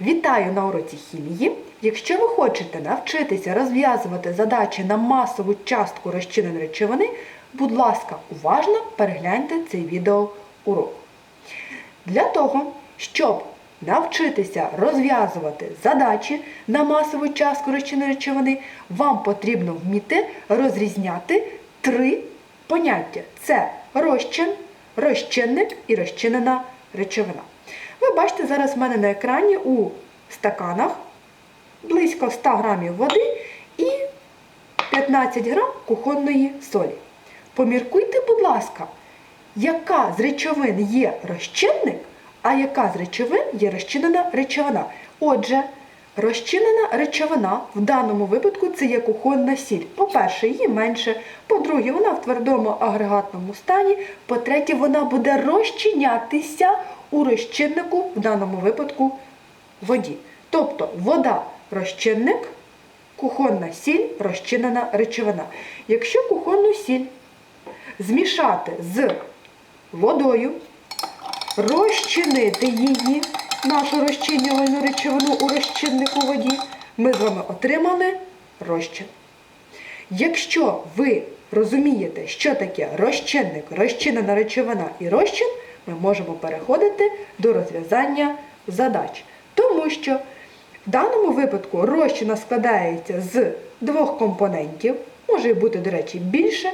Вітаю на уроці хімії. Якщо ви хочете навчитися розв'язувати задачі на масову частку розчиненої речовини, будь ласка, уважно перегляньте цей відеоурок. Для того, щоб навчитися розв'язувати задачі на масову частку розчиненої речовини, вам потрібно вміти розрізняти три поняття: це розчин, розчинник і розчинена речовина. Ви бачите зараз в мене на екрані у стаканах близько 100 грамів води і 15 грам кухонної солі. Поміркуйте, будь ласка, яка з речовин є розчинник, а яка з речовин є розчинена речовина. Отже, розчинена речовина в даному випадку це є кухонна сіль. По-перше, її менше, по-друге, вона в твердому агрегатному стані, по-третє, вона буде розчинятися у розчиннику, в даному випадку воді. Тобто вода розчинник, кухонна сіль розчинена речовина. Якщо кухонну сіль змішати з водою, розчинити її, нашу розчинювальну речовину у розчиннику воді, ми з вами отримали розчин. Якщо ви розумієте, що таке розчинник, розчинена речовина і розчин, ми можемо переходити до розв'язання задач. Тому що в даному випадку розчина складається з двох компонентів, може бути, до речі, більше.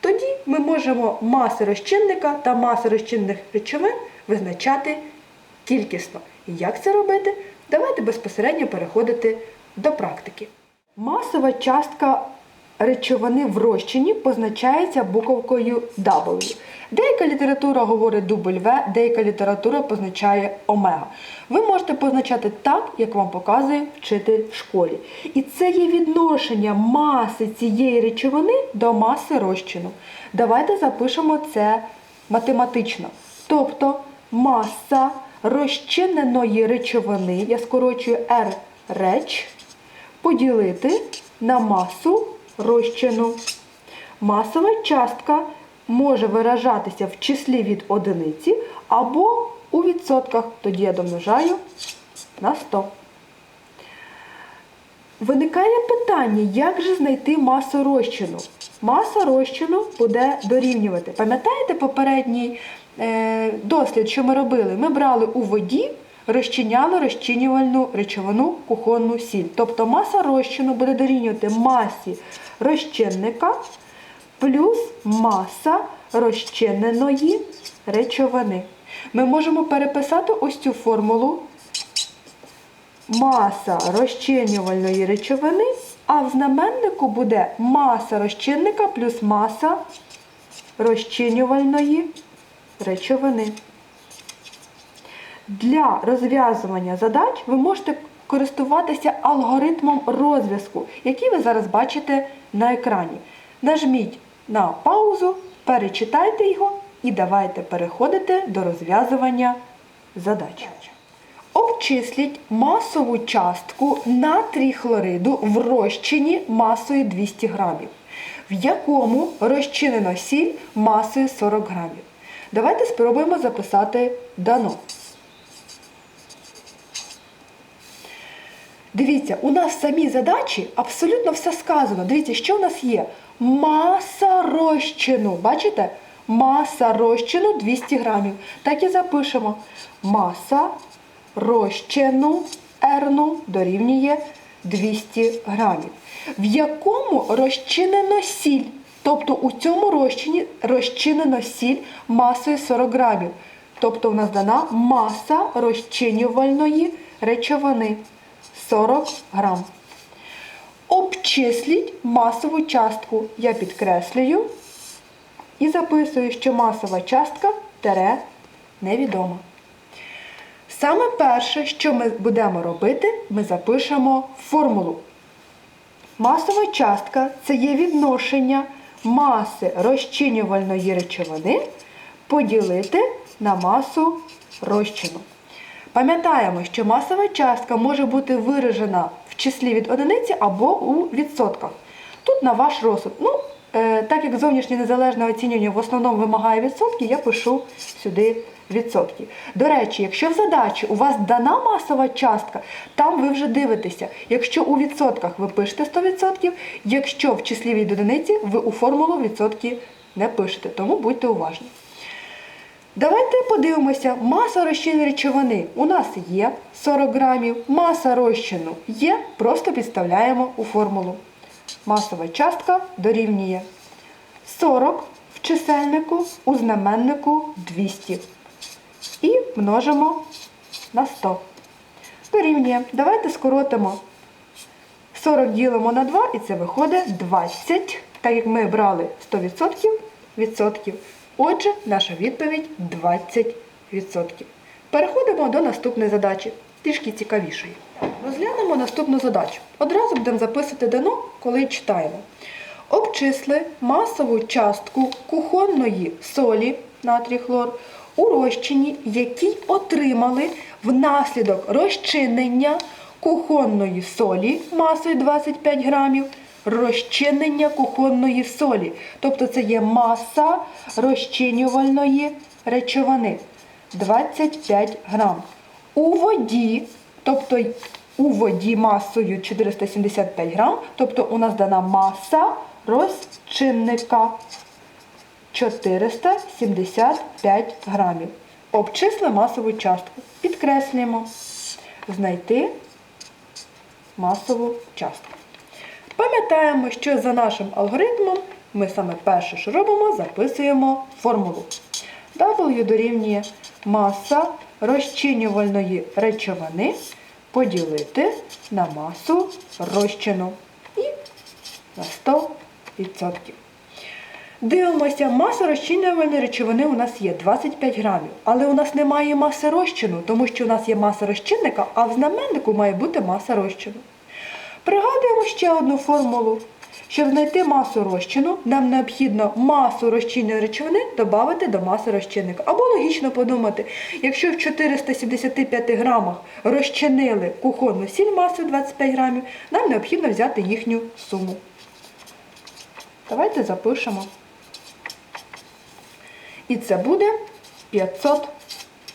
Тоді ми можемо маси розчинника та маси розчинних речовин визначати кількісно. І як це робити? Давайте безпосередньо переходити до практики. Масова частка речовини в розчині позначається буковкою W. Деяка література говорить W, деяка література позначає омега. Ви можете позначати так, як вам показує вчитель в школі. І це є відношення маси цієї речовини до маси розчину. Давайте запишемо це математично. Тобто маса розчиненої речовини, я скорочую R реч, поділити на масу розчину. Масова частка може виражатися в числі від одиниці або у відсотках. Тоді я домножаю на 100. Виникає питання, як же знайти масу розчину? Маса розчину буде дорівнювати. Пам'ятаєте попередній е, дослід, що ми робили? Ми брали у воді, розчиняли розчинювальну речовину кухонну сіль. Тобто маса розчину буде дорівнювати масі розчинника плюс маса розчиненої речовини. Ми можемо переписати ось цю формулу маса розчинювальної речовини, а в знаменнику буде маса розчинника плюс маса розчинювальної речовини. Для розв'язування задач ви можете користуватися алгоритмом розв'язку, який ви зараз бачите на екрані. Нажміть на паузу, перечитайте його і давайте переходити до розв'язування задач. Обчисліть масову частку натрій хлориду в розчині масою 200 грамів, в якому розчинено сіль масою 40 грамів. Давайте спробуємо записати дано. Дивіться, у нас в самій задачі абсолютно все сказано. Дивіться, що у нас є? Маса розчину. Бачите? Маса розчину 200 грамів. Так і запишемо. Маса розчину R дорівнює 200 грамів. В якому розчинено сіль. Тобто у цьому розчині розчинено сіль масою 40 грамів. Тобто у нас дана маса розчинювальної речовини 40 грам. Обчисліть масову частку. Я підкреслюю і записую, що масова частка тере невідома. Саме перше, що ми будемо робити, ми запишемо формулу. Масова частка це є відношення маси розчинювальної речовини поділити на масу розчину. Пам'ятаємо, що масова частка може бути виражена в числі від одиниці або у відсотках. Тут на ваш розсуд. Ну, е, так як зовнішнє незалежне оцінювання в основному вимагає відсотки, я пишу сюди відсотки. До речі, якщо в задачі у вас дана масова частка, там ви вже дивитеся. Якщо у відсотках ви пишете 100%, якщо в числівій одиниці ви у формулу відсотки не пишете. Тому будьте уважні. Давайте подивимося, маса розчинної речовини у нас є 40 грамів, маса розчину є, просто підставляємо у формулу. Масова частка дорівнює 40 в чисельнику, у знаменнику 200. І множимо на 100. Дорівнює. Давайте скоротимо 40 ділимо на 2 і це виходить 20, так як ми брали 100%, відсотків. Отже, наша відповідь 20%. Переходимо до наступної задачі, трішки цікавішої. Розглянемо наступну задачу. Одразу будемо записувати дано, коли читаємо. Обчисли масову частку кухонної солі натрій хлор у розчині, який отримали внаслідок розчинення кухонної солі масою 25 грамів, розчинення кухонної солі. Тобто це є маса розчинювальної речовини 25 грам. У воді, тобто у воді масою 475 грам, тобто у нас дана маса розчинника 475 грамів. Обчисли масову частку. Підкреслюємо. Знайти масову частку. Пам'ятаємо, що за нашим алгоритмом ми саме перше, що робимо, записуємо формулу. W дорівнює маса розчинювальної речовини поділити на масу розчину. І на 100%. Дивимося, маса розчинювальної речовини у нас є 25 грамів, але у нас немає маси розчину, тому що у нас є маса розчинника, а в знаменнику має бути маса розчину. Пригадуємо ще одну формулу. Щоб знайти масу розчину, нам необхідно масу розчинної речовини додати до маси розчинника. Або логічно подумати, якщо в 475 грамах розчинили кухонну сіль масою 25 грамів, нам необхідно взяти їхню суму. Давайте запишемо. І це буде 500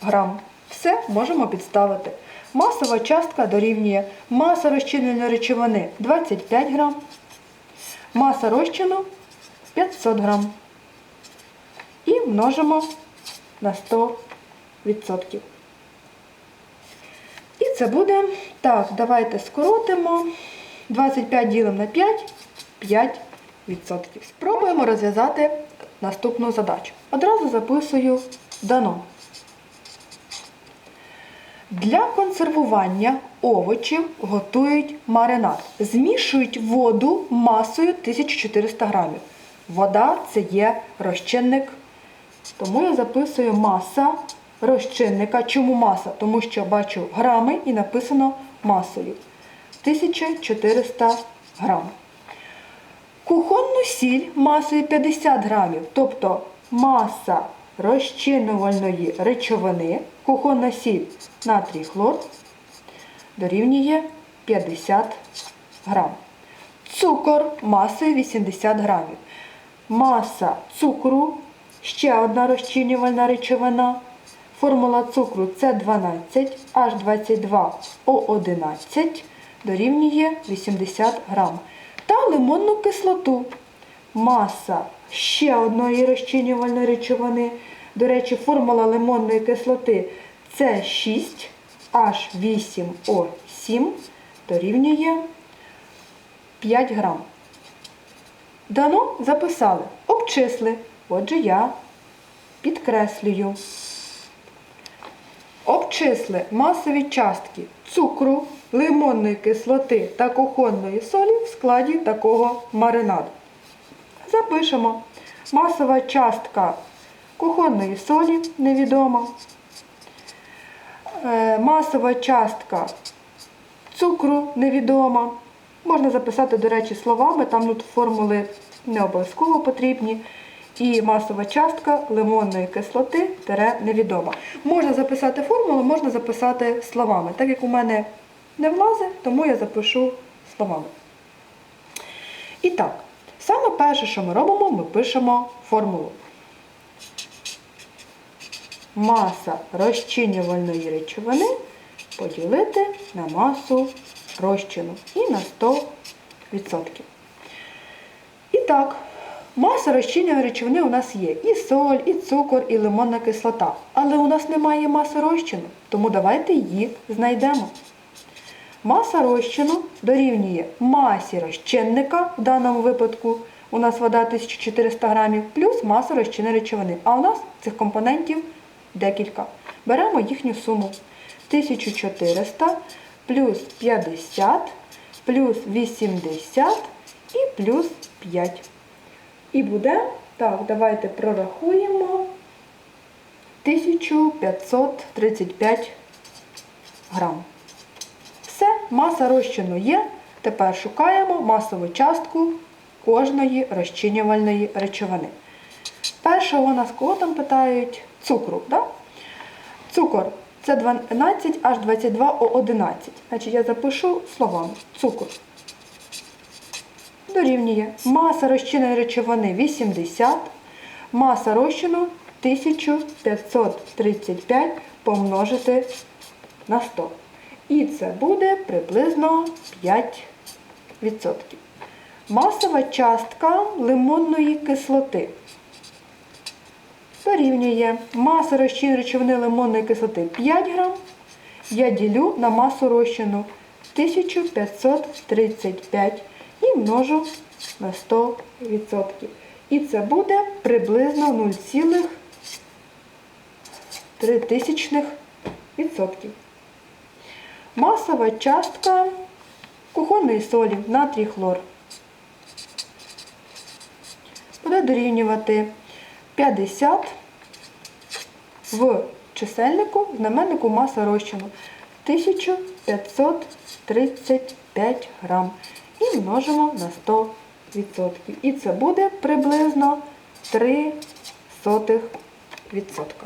грам. Все можемо підставити. Масова частка дорівнює маса розчиненої речовини 25 грам, маса розчину 500 грам. І множимо на 100%. І це буде, так, давайте скоротимо. 25 ділимо на 5, 5%. Спробуємо розв'язати наступну задачу. Одразу записую дано. Для консервування овочів готують маринад. Змішують воду масою 1400 грамів. Вода це є розчинник. Тому я записую маса розчинника. Чому маса? Тому що бачу грами і написано масою. 1400 грам. Кухонну сіль масою 50 грамів, тобто маса розчинувальної речовини, кухонна сіль натрій хлор дорівнює 50 грам. Цукор масою 80 грамів. Маса цукру, ще одна розчинювальна речовина. Формула цукру С12 H22O11 дорівнює 80 грам. Та лимонну кислоту. Маса ще одної розчинювальної речовини. До речі, формула лимонної кислоти С6 H8O7 дорівнює 5 грам. Дано записали. Обчисли. Отже, я підкреслюю. Обчисли масові частки цукру, лимонної кислоти та кухонної солі в складі такого маринаду. Запишемо. Масова частка кухонної солі невідома. Е, Масова частка цукру невідома. Можна записати, до речі, словами, там тут формули не обов'язково потрібні. І масова частка лимонної кислоти тере невідома. Можна записати формулу, можна записати словами. Так як у мене не влазить, тому я запишу словами. І так, саме перше, що ми робимо, ми пишемо формулу. маса розчинювальної речовини поділити на масу розчину і на 100%. І так, маса розчинювальної речовини у нас є і соль, і цукор, і лимонна кислота. Але у нас немає маси розчину, тому давайте її знайдемо. Маса розчину дорівнює масі розчинника, в даному випадку у нас вода 1400 грамів, плюс маса розчинної речовини. А у нас цих компонентів декілька. Беремо їхню суму. 1400 плюс 50 плюс 80 і плюс 5. І буде, так, давайте прорахуємо 1535 грам. Маса розчину є. Тепер шукаємо масову частку кожної розчинювальної речовини. Перша у нас кого там питають цукру. Да? Цукор це 12 аж 22 о 11. Значить, я запишу словами цукор. Дорівнює маса розчинної речовини 80, маса розчину 1535 помножити на 100. І це буде приблизно 5%. Масова частка лимонної кислоти дорівнює маса розчин речовини лимонної кислоти 5 грам. Я ділю на масу розчину 1535 і множу на 100%. І це буде приблизно 0,3%. Масова частка кухонної солі натрій хлор буде дорівнювати 50 в чисельнику, в знаменнику маса розчину 1535 грам. І множимо на 100%. І це буде приблизно 3 відсотка.